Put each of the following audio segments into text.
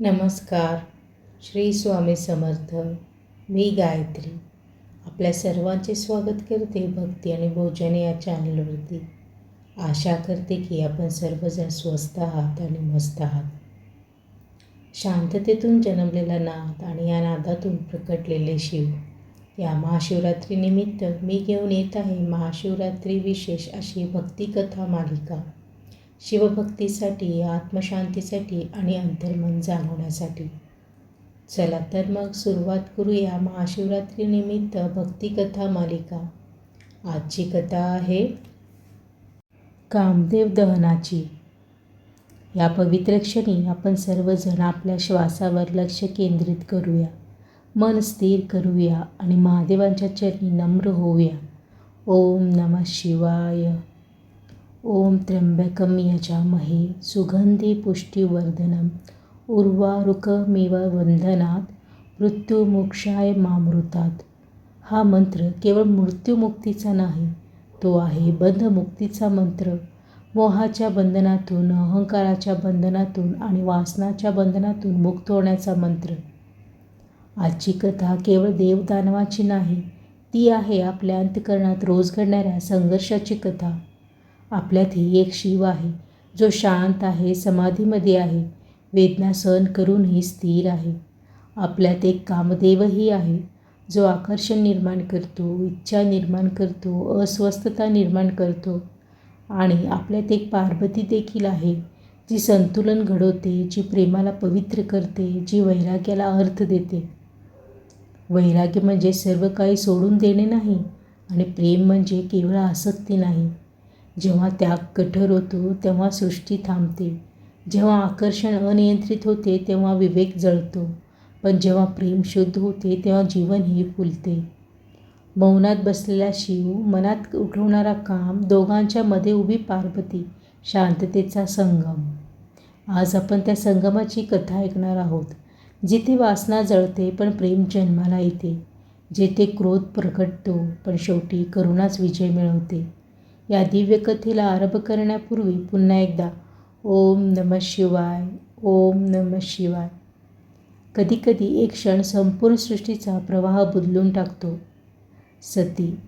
नमस्कार. श्री स्वामी समर्थ. मी गायत्री. आपल्या सर्वांचे स्वागत करते भक्ती आणि भोजन या चॅनलवरती. आशा करते की आपण सर्वजण स्वस्त आहात आणि मस्त आहात. शांततेतून जन्मलेला नाद आणि या नादातून प्रकटलेले शिव. या महाशिवरात्रीनिमित्त मी घेऊन येत आहे महाशिवरात्री विशेष अशी भक्तिकथा मालिका. शिवभक्तीसाठी आत्मशांतीसाठी आणि अंतर्मन जाणवण्यासाठी चला तर मग सुरुवात करूया महाशिवरात्रीनिमित्त भक्तिकथा मालिका. आजची कथा आहे कामदेव दहनाची. या पवित्र क्षणी आपण सर्वजण आपल्या श्वासावर लक्ष केंद्रित करूया. मन स्थिर करूया आणि महादेवांच्या चरणी नम्र होऊया. ओम नमः शिवाय. ओम त्र्यंबकम यजामहे सुगंधी पुष्टिवर्धनम। उर्वारुकमिव वंदनात। मृत्युमोक्षाय मामृतात। हा मंत्र केवळ मृत्युमुक्तीचा नाही तो आहे बंधमुक्तीचा मंत्र। मोहाच्या बंधनातून अहंकाराच्या बंधनातून आणि वासनाच्या बंधनातून मुक्त होण्याचा मंत्र। आजची कथा केवळ देवदानवाची नाही ती आहे आपल्या अंतकरणात रोज घडणाऱ्या संघर्षाची कथा। आपल्यातही एक शिव आहे जो शांत आहे समाधीमध्ये आहे. वेदना सहन करूनही स्थिर आहे. आपल्यात एक कामदेवही आहे जो आकर्षण निर्माण करतो इच्छा निर्माण करतो अस्वस्थता निर्माण करतो. आणि आपल्यात एक पार्वती देखील आहे जी संतुलन घडवते जी प्रेमाला पवित्र करते जी वैराग्याला अर्थ देते. वैराग्य म्हणजे सर्व काही सोडून देणे नाही आणि प्रेम म्हणजे केवळ आसक्ती नाही. जेव्हा त्याग कठोर होतो तेव्हा सृष्टी थांबते. जेव्हा आकर्षण अनियंत्रित होते तेव्हा विवेक जळतो. पण जेव्हा प्रेम शुद्ध होते तेव्हा जीवनही फुलते. मौनात बसलेला शिव मनात उठवणारा काम दोघांच्या मध्ये उभी पार्वती शांततेचा संगम. आज आपण त्या संगमाची कथा ऐकणार आहोत जिथे वासना जळते पण प्रेम जन्माला येते. जेथे क्रोध प्रकटतो पण शेवटी करुणाच विजय मिळवते. या दिव्यकथेला आरंभ करण्यापूर्वी पुन्हा एकदा ओम नम शिवाय ओम नम शिवाय. कधीकधी एक क्षण संपूर्ण सृष्टीचा प्रवाह बदलून टाकतो. सती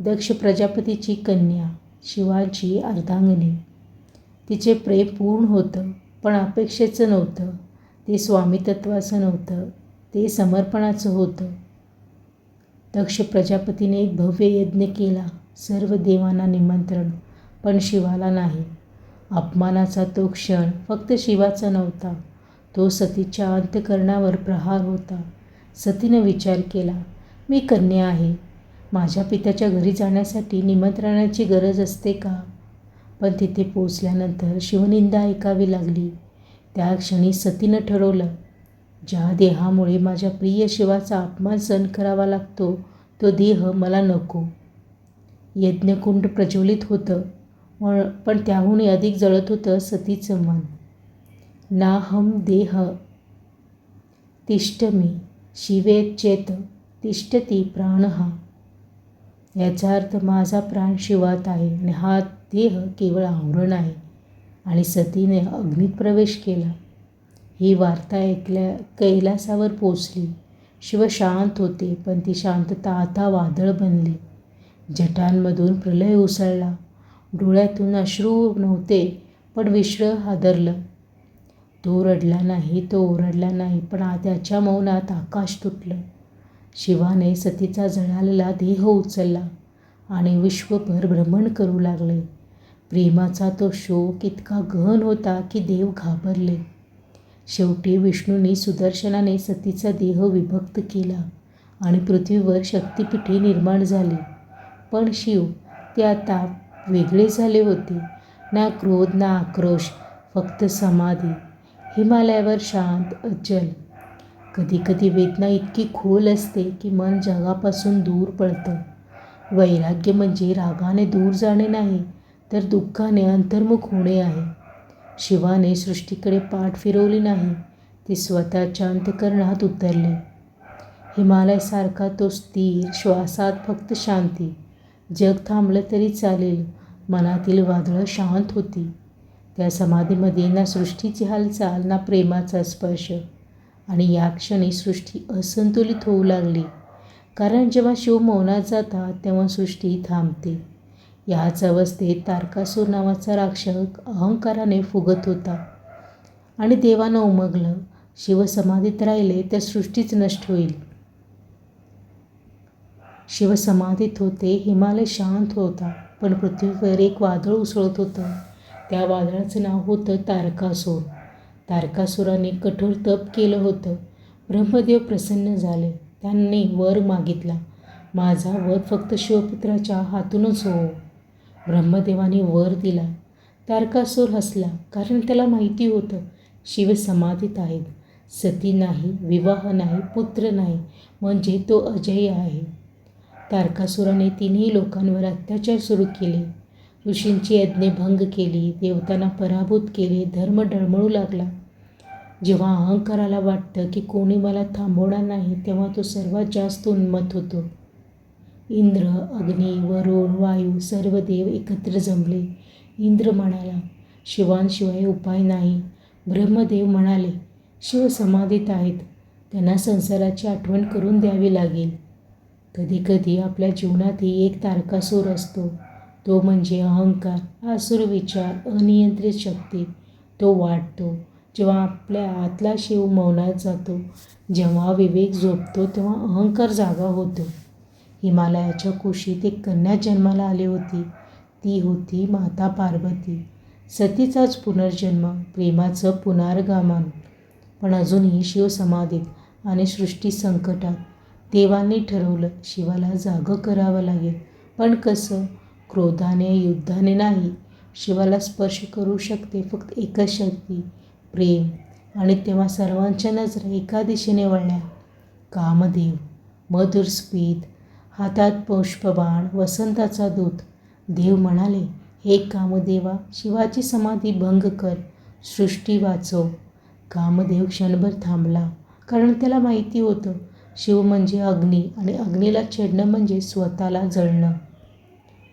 दक्ष प्रजापतीची कन्या शिवाची अर्धांगणी तिचे प्रेम पूर्ण होतं पण अपेक्षेचं नव्हतं. ते स्वामीतत्वाचं नव्हतं ते समर्पणाचं होतं. दक्ष प्रजापतीने एक भव्य यज्ञ केला. सर्व देवांना निमंत्रण पण शिवाला नाही. अपमानाचा तो क्षण फक्त शिवाचा नव्हता. तो सतीच्या अंतकरणावर प्रहार होता. सतीनं विचार केला मी कन्या आहे. माझ्या पित्याच्या घरी जाण्यासाठी निमंत्रणाची गरज असते का? पण तिथे पोचल्यानंतर शिवनिंदा ऐकावी लागली. त्या क्षणी सतीनं ठरवलं ज्या देहामुळे माझ्या प्रिय शिवाचा अपमान सहन करावा लागतो तो देह मला नको. यज्ञकुंड प्रज्वलित होतं. पण त्याहूनही अधिक जळत होतं सतीचं मन. नाहम देह तिष्ठमी शिवेचेत तिष्ठती प्राण. हा याचा अर्थ माझा प्राण शिवात आहे आणि हा देह केवळ आवरण आहे. आणि सतीने अग्नीत प्रवेश केला. ही वार्ता ऐकल्या कैलासावर पोचली. शिव शांत होते पण ती शांतता आता वादळ बनली. जटांमधून प्रलय उसळला. डोळ्यातून अश्रू नव्हते पण विश्र हादरलं. तो रडला नाही तो ओरडला नाही पण त्याच्या मौनात आकाश तुटलं. शिवाने सतीचा जळालेला देह उचलला आणि विश्वभर भ्रमण करू लागले. प्रेमाचा तो शोक इतका गहन होता की देव घाबरले. शेवटी विष्णूंनी सुदर्शनाने सतीचा देह विभक्त केला आणि पृथ्वीवर शक्तिपीठे निर्माण झाली. पण शिव ते आता वेगळे झाले होते. ना क्रोध ना आक्रोश फक्त समाधी. हिमालयावर शांत अज्जल कधीकधी वेदना इतकी खोल असते की मन जगापासून दूर पळतं वैराग्य म्हणजे रागाने दूर जाणे नाही तर दुःखाने अंतर्मुख होणे आहे. शिवाने सृष्टीकडे पाठ फिरवली नाही ती स्वतःच्या अंतकरणात उतरले. हिमालयासारखा तो स्थिर श्वासात फक्त शांती जग थांबलं तरी चालेल. मनातील वादळं शांत होती. त्या समाधीमध्ये ना सृष्टीची हालचाल ना प्रेमाचा स्पर्श. आणि या क्षणी सृष्टी असंतुलित होऊ लागली. कारण जेव्हा शिव मौनात जातात तेव्हा सृष्टी थांबते. याच अवस्थेत तारकासूर नावाचा राक्षक अहंकाराने फुगत होता. आणि देवानं उमगलं. शिव समाधीत राहिले तर सृष्टीच नष्ट होईल. शिव समाधीत होते हिमालय शांत होता पण पृथ्वीवर एक वादळ उसळत होतं. त्या वादळाचं नाव होतं तारकासूर. तारकासुराने कठोर तप केलं होतं. ब्रह्मदेव प्रसन्न झाले. त्यांनी वर मागितला माझा वध फक्त शिवपुत्राच्या हातूनच हो ब्रह्मदेवाने वर दिला. तारकासूर हसला कारण त्याला माहिती होतं शिव समाधीत आहेत. सती नाही विवाह नाही पुत्र नाही म्हणजे तो अजय आहे. तारकासुराने तिन्ही लोकांवर अत्याचार सुरू केले. ऋषींची यज्ञे भंग केली देवतांना पराभूत केले धर्म डळमळू लागला. जेव्हा अहंकाराला वाटतं की कोणी मला थांबवणार नाही तेव्हा तो सर्वात जास्त उन्मत होतो. इंद्र अग्नी वरुण वायू सर्व देव एकत्र जमले. इंद्र म्हणाला शिवांशिवाय उपाय नाही. ब्रह्मदेव म्हणाले शिव समाधीत आहेत. त्यांना संसाराची आठवण करून द्यावी लागेल. कधीकधी आपल्या जीवनातही एक तारकासूर असतो. तो म्हणजे अहंकार. आसुर विचार अनियंत्रित शक्ती तो वाटतो जेव्हा आपल्या आतला शिव मौनात जातो जेव्हा विवेक झोपतो तेव्हा अहंकार जागा होतो. हिमालयाच्या कुशीत एक कन्या जन्माला आली होती. ती होती माता पार्वती. सतीचाच पुनर्जन्म प्रेमाचं पुनर्गामन. पण अजूनही शिव समाधीत आणि सृष्टी संकटात देवांनी ठरवलं शिवाला जागं करावं लागेल. पण कसं? क्रोधाने युद्धाने नाही. शिवाला स्पर्श करू शकते फक्त एकच शक्ती प्रेम. आणि तेव्हा सर्वांच्या नजरा एका दिशेने वळल्या. कामदेव मधुर स्पीत हातात पुष्पबाण वसंताचा दूत. देव म्हणाले हे कामदेवा शिवाची समाधी भंग कर. सृष्टी वाचव. कामदेव क्षणभर थांबला कारण त्याला माहिती होतं शिव म्हणजे अग्नी आणि अग्नीला छेडणं म्हणजे स्वतःला जळणं.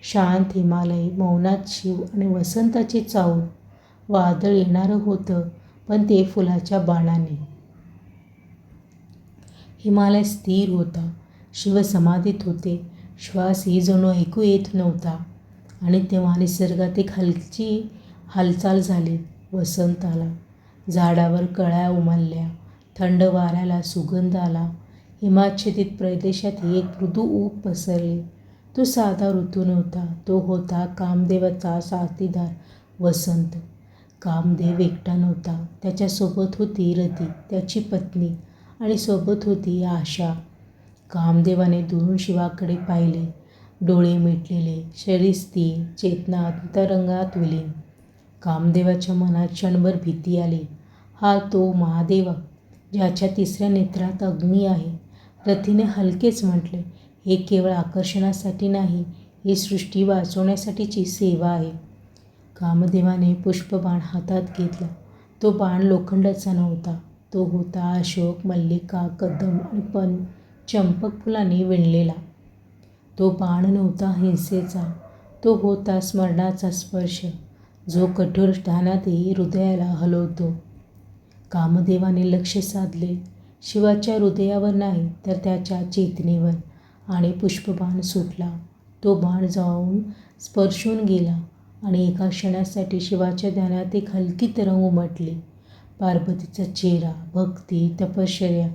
शांत हिमालय मौनात शिव आणि वसंताची चावल वादळ येणारं होतं पण ते फुलाच्या बाणाने. हिमालय स्थिर होता. शिव समाधीत होते. श्वासही जणू ऐकू येत नव्हता. आणि तेव्हा निसर्गात एक हलची हालचाल झाली वसंत आला झाडावर कळ्या उमलल्या. थंड वाऱ्याला सुगंध आला. हिमाच्छादित प्रदेशात एक मृदू ऊब पसरली. तो साधा ऋतू नव्हता. तो होता कामदेवाचा साथीदार वसंत. कामदेव एकटा नव्हता. त्याच्यासोबत होती रती त्याची पत्नी आणि सोबत होती आशा. कामदेवाने दुरून शिवाकडे पाहिले. डोळे मिटलेले शरीर स्थिर चेतना अंतरंगात विलीन कामदेवाच्या मनात क्षणभर भीती आली. हा तो महादेवा ज्याच्या तिसऱ्या नेत्रात अग्नी आहे. रथीने हलकेच म्हटले हे केवळ आकर्षणासाठी नाही ही सृष्टी वाचवण्यासाठीची सेवा आहे. कामदेवाने पुष्पबाण हातात घेतला. तो बाण लोखंडाचा नव्हता. तो होता अशोक मल्लिका कदम आणि पण चंपक फुलांनी विणलेला. तो बाण नव्हता हिंसेचा. तो होता स्मरणाचा स्पर्श. जो कठोर ध्यानातही हृदयाला हलवतो. कामदेवाने लक्ष साधले. शिवाच्या हृदयावर नाही तर त्याच्या चेतनेवर. आणि पुष्पबाण सुटला. तो बाण जाऊन स्पर्शून गेला आणि एका क्षणासाठी शिवाच्या ध्यानात एक हलकी तरंग उमटली. पार्वतीचा चेहरा भक्ती तपश्चर्या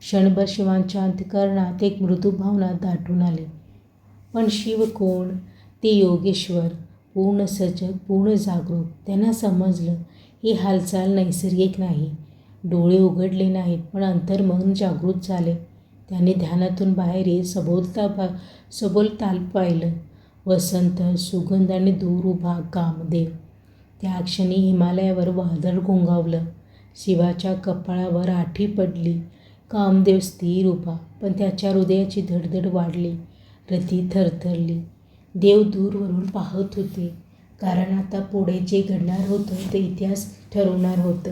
क्षणभर शिवांच्या अंतकरणात एक मृदू भावना दाटून आली. पण शिव कोण? ते योगेश्वर. पूर्ण सजग पूर्ण जागरूक. त्यांना समजलं ही हालचाल नैसर्गिक नाही. डोळे उघडले नाहीत पण अंतर्मन जागृत झाले. त्याने ध्यानातून बाहेर येत सभोवता बा सभोवताल पाहिलं. वसंत सुगंध आणि दूर उभा कामदेव. त्या क्षणी हिमालयावर वादळ घोंगावलं. शिवाच्या कपाळावर आठी पडली. कामदेव स्थिर उभा पण त्याच्या हृदयाची धडधड वाढली. रती थरथरली. देव दूरवरून पाहत होते. कारण आता पुढे जे घडणार होतं ते इतिहास ठरवणार होतं.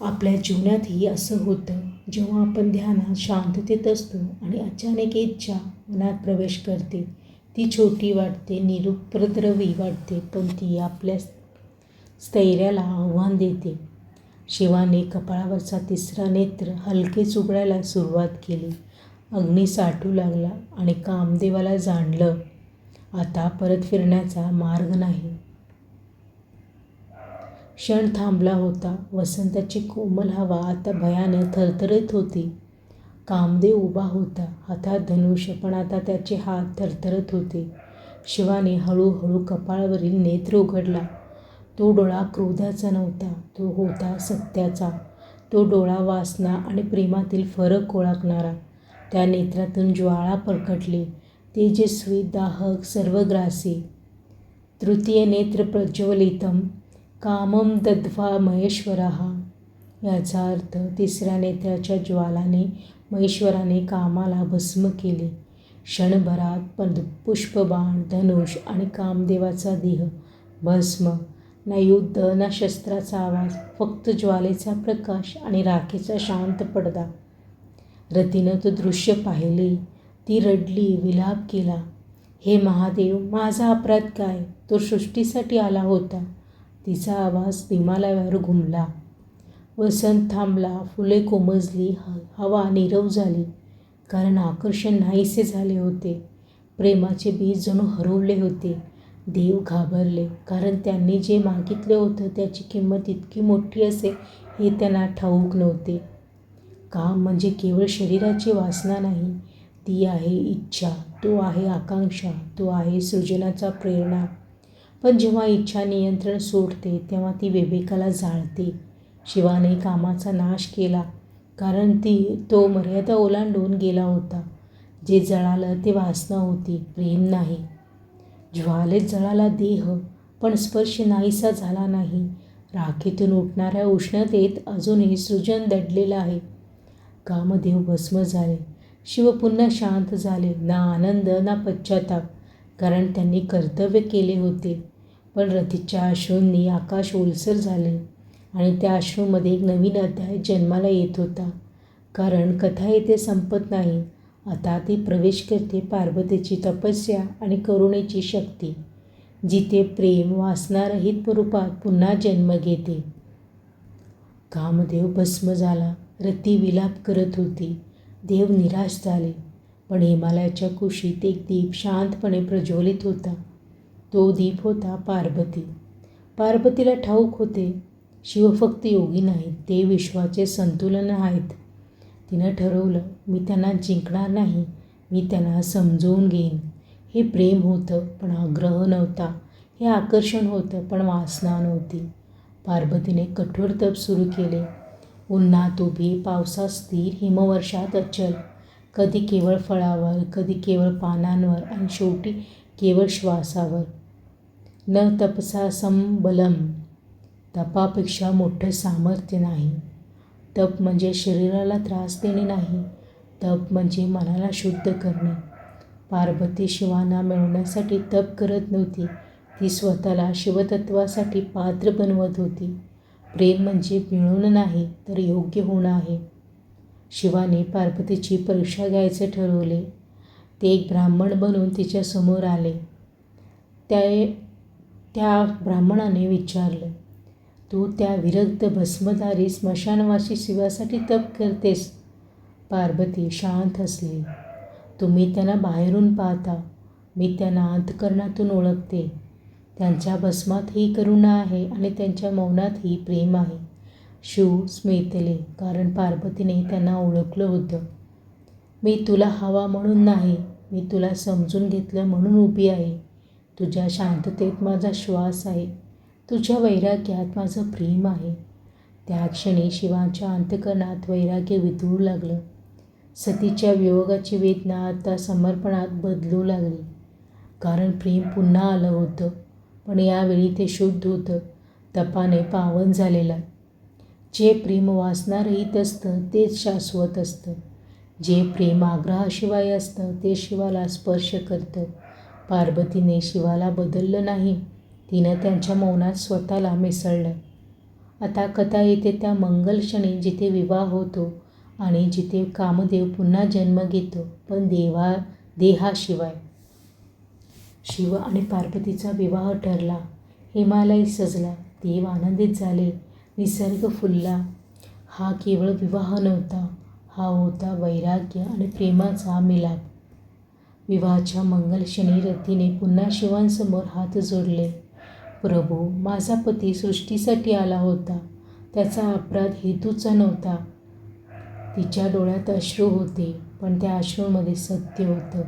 आपल्या जीवनातही असं होतं. जेव्हा आपण ध्यानात शांततेत असतो आणि अचानक इच्छा मनात प्रवेश करते ती छोटी वाटते निरुपद्रवी वाटते पण ती आपल्या स्थैर्याला आव्हान देते. शिवाने कपाळावरचा तिसरा नेत्र हलकेच उघडायला सुरुवात केली. अग्नी साठू लागला आणि कामदेवाला जाणलं आता परत फिरण्याचा मार्ग नाही. क्षण थांबला होता. वसंताची कोमल हवा आता भयाने थरथरत होती. कामदेव उभा होता. हातात धनुष्य पण आता त्याचे हात थरथरत होते. शिवाने हळूहळू कपाळावरील नेत्र उघडला. तो डोळा क्रोधाचा नव्हता. तो होता सत्याचा. तो डोळा वासना आणि प्रेमातील फरक ओळखणारा. त्या नेत्रातून ज्वाळा प्रकटली तेजस्वी दाहक सर्वग्रासी. तृतीय नेत्र प्रज्वलितम. कामम दद्वा महेश्वरा. याचा अर्थ तिसऱ्या नेत्राच्या ज्वालाने महेश्वराने कामाला भस्म केले. क्षणभरात पद पुष्पबाण धनुष आणि कामदेवाचा देह भस्म ना युद्ध ना शस्त्राचा आवाज फक्त ज्वालेचा प्रकाश आणि राखेचा शांत पडदा. रतीनं तो दृश्य पाहिले ती रडली विलाप केला. हे महादेव माझा अपराध काय? तो सृष्टीसाठी आला होता. तिचा आवाज हिमालयावर घुमला. वसंत थांबला. फुले कोमजली हवा नीरव झाली. कारण आकर्षण नाहीसे झाले होते. प्रेमाचे बीज जणू हरवले होते. देव घाबरले. कारण त्यांनी जे मागितले होतं त्याची किंमत इतकी मोठी असेल हे त्यांना ठाऊक नव्हते. काम म्हणजे केवळ शरीराची वासना नाही. ती आहे इच्छा. तो आहे आकांक्षा. तो आहे सृजनाचा प्रेरणा. पण जेव्हा इच्छा नियंत्रण सोडते तेव्हा ती विवेकाला जाळते. शिवाने कामाचा नाश केला कारण ती तो मर्यादा ओलांडून गेला होता. जे जळालं ते वासना होती प्रेम नाही. ज्वालेत जळाला देह पण स्पर्श नाहीसा झाला नाही. राखेतून उठणाऱ्या उष्णतेत अजूनही सृजन दडलेलं आहे. कामदेव भस्म झाले. शिव पुन्हा शांत झाले. ना आनंद ना पश्चाताप. कारण त्यांनी कर्तव्य केले होते. पण रतीच्या अश्रूंनी आकाश ओलसर झाले आणि त्या अश्रूमध्ये एक नवीन अध्याय जन्माला येत होता. कारण कथा येथे संपत नाही. आता ती प्रवेश करते पार्वतीची तपस्या आणि करुणेची शक्ती जिथे प्रेम वासनारहित रूपात पुन्हा जन्म घेते. कामदेव भस्म झाला. रती विलाप करत होती. देव निराश झाले. पण हिमालयाच्या कुशीत एक दीप शांतपणे प्रज्वलित होता. तो दीप होता पार्वती. पार्वतीला ठाऊक होते शिव फक्त योगी नाहीत ते विश्वाचे संतुलन आहेत. तिनं ठरवलं मी त्यांना जिंकणार नाही मी त्यांना समजवून घेईन. हे प्रेम होतं पण आग्रह नव्हता. हे आकर्षण होतं पण वासना नव्हती. पार्वतीने कठोर तप सुरू केले. उन्हात उभी पावसात स्थिर हिमवर्षात अचल. कधी केवळ फळावर कधी केवळ पानांवर आणि शेवटी केवळ श्वासावर. न तपसा संबलम तपापेक्षा मोठं सामर्थ्य नाही. तप म्हणजे शरीराला त्रास देणे नाही. तप म्हणजे मनाला शुद्ध करणे. पार्वती शिवांना मिळवण्यासाठी तप करत नव्हती. ती स्वतःला शिवतत्वासाठी पात्र बनवत होती. प्रेम म्हणजे मिळवणं नाही तर योग्य होणं आहे. शिवाने पार्वतीची परीक्षा घ्यायचे ठरवले. ते एक ब्राह्मण बनून तिच्यासमोर आले. त्या त्या ब्राह्मणाने विचारलं तू त्या विरक्त भस्मधारी स्मशानवासी शिवासाठी तप करतेस. पार्वती शांत असली तुम्ही त्यांना बाहेरून पाहता. मी त्यांना अंतकरणातून ओळखते. त्यांच्या भस्मात ही करुणा आहे आणि त्यांच्या मौनातही प्रेम आहे. शिव स्मितले कारण पार्वतीने त्यांना ओळखलं होतं. मी तुला हवा म्हणून नाही मी तुला समजून घेतलं म्हणून उभी आहे. तुझ्या शांततेत माझा श्वास आहे. तुझ्या वैराग्यात माझं प्रेम आहे. त्या क्षणी शिवाच्या अंतकरणात वैराग्य वितळू लागलं. सतीच्या वियोगाची वेदना आता समर्पणात बदलू लागली. कारण प्रेम पुन्हा आलं होतं पण यावेळी ते शुद्ध होतं. तपाने पावन झालेलं. जे प्रेम वासनारहित असतं तेच शाश्वत असतं. जे प्रेम आग्रहाशिवाय असतं ते शिवाला स्पर्श करतं. पार्वतीने शिवाला बदललं नाही. तिनं त्यांच्या मौनात स्वतःला मिसळलं. आता कथा येते त्या मंगल क्षणी जिथे विवाह होतो आणि जिथे कामदेव पुन्हा जन्म घेतो पण देवा देहाशिवाय. शिव आणि पार्वतीचा विवाह ठरला. हिमालय सजला. देव आनंदित झाले. निसर्ग फुलला. हा केवळ विवाह नव्हता हा होता वैराग्य आणि प्रेमाचा मिलाप. विवाहाच्या मंगलक्षणी रतीने पुन्हा शिवांसमोर हात जोडले. प्रभू माझा पती सृष्टीसाठी आला होता. त्याचा अपराध हेतूचा नव्हता. तिच्या डोळ्यात अश्रू होते पण त्या अश्रूमध्ये सत्य होतं.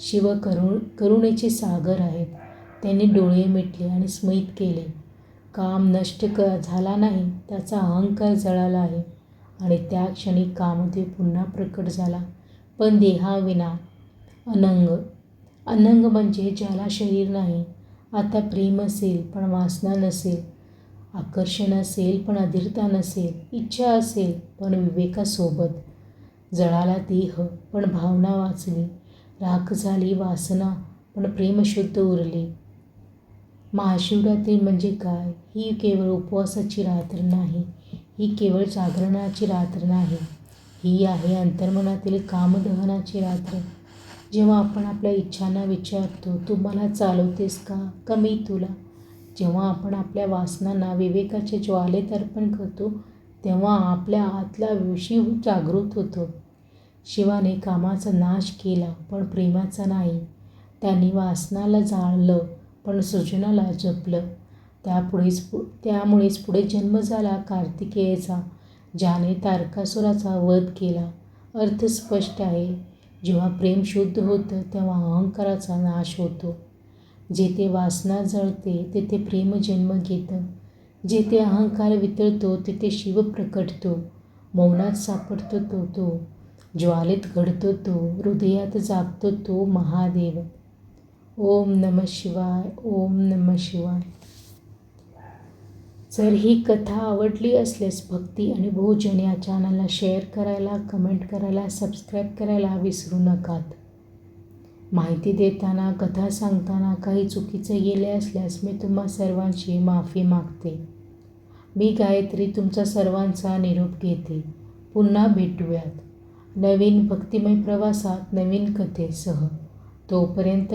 शिव करुण करुणेचे सागर आहेत. त्यांनी डोळे मिटले आणि स्मित केले. काम नष्ट क झाला नाही त्याचा अहंकार जळाला आहे. आणि त्या क्षणी कामदेव पुन्हा प्रकट झाला. पण देहाविना अनंग. अनंग म्हणजे ज्याला शरीर नाही. आता प्रेम असेल पण वासना नसेल. आकर्षण असेल पण अधीरता नसेल. इच्छा असेल पण विवेकासोबत. जळाला देह पण भावना वाचली. राख झाली वासना पण प्रेमशुद्ध उरली उरले. महाशिवरात्री म्हणजे काय? ही केवळ उपवासाची रात्र नाही ही केवळ जागरणाची रात्र नाही. ही आहे अंतर्मनातील कामदहनाची रात्र. जेव्हा आपण आपल्या इच्छांना विचारतो तू मला चालवतेस का? कमी तुला. जेव्हा आपण आपल्या वासनांना विवेकाच्या ज्वालेत अर्पण करतो तेव्हा आपल्या आतला शिव जागृत होतो. शिवाने कामाचा नाश केला पण प्रेमाचा नाही. त्यांनी वासनाला जाळलं पण सृजनाला जपलं. त्यापुढेच पु त्यामुळेच पुढे जन्म झाला कार्तिकेयचा ज्याने तारकासुराचा वध केला. अर्थ स्पष्ट आहे. जेव्हा प्रेम शुद्ध होतं तेव्हा अहंकाराचा नाश होतो. जेथे वासना जळते तेथे प्रेम जन्म घेतं. जेथे अहंकार वितळतो तिथे शिव प्रकटतो. मौनात सापडतो तो तो. ज्वालेत घडतो तो हृदयात जागतो तो महादेव. ओम नम शिवाय ओम नम शिवाय. जर ही कथा आवडली असल्यास भक्ती आणि भोजन या चॅनलला शेअर करायला कमेंट करायला सबस्क्राईब करायला विसरू नकात. माहिती देताना कथा सांगताना काही चुकीचं गेले असल्यास मी तुम्हा सर्वांची माफी मागते. मी गायत्री तुमचा सर्वांचा निरोप घेते. पुन्हा भेटूयात. नवीन भक्तिमय प्रवासात नवीन कथेसह. तोपर्यंत